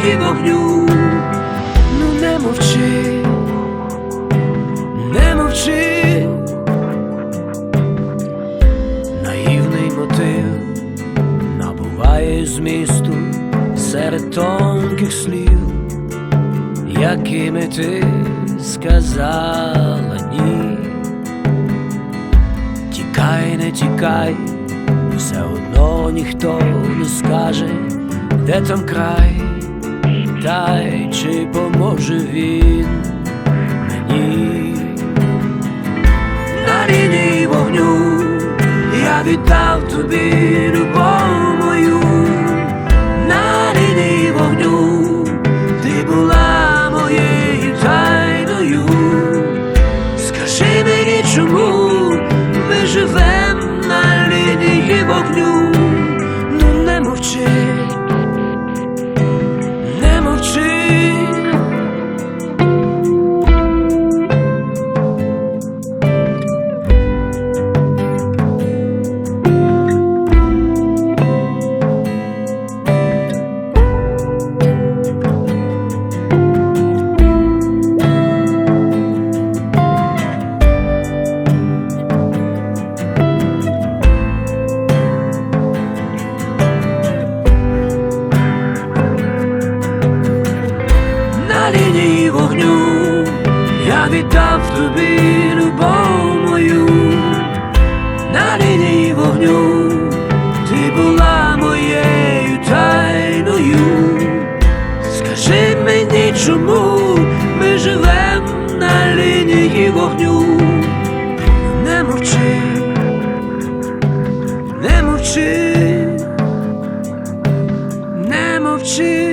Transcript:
лінії вогню? Ну не мовчи, не мовчи. Наївний мотив набуває змісту серед тонких слів, якими ти сказала ні. Тікай, не тікай, все одно ніхто не скаже, де там край, та й чи поможе він мені. На лінії вогню я віддав тобі любов віддав тобі любов мою, на лінії вогню ти була моєю тайною. Скажи мені, чому ми живем на лінії вогню, не мовчи, не мовчи, не мовчи.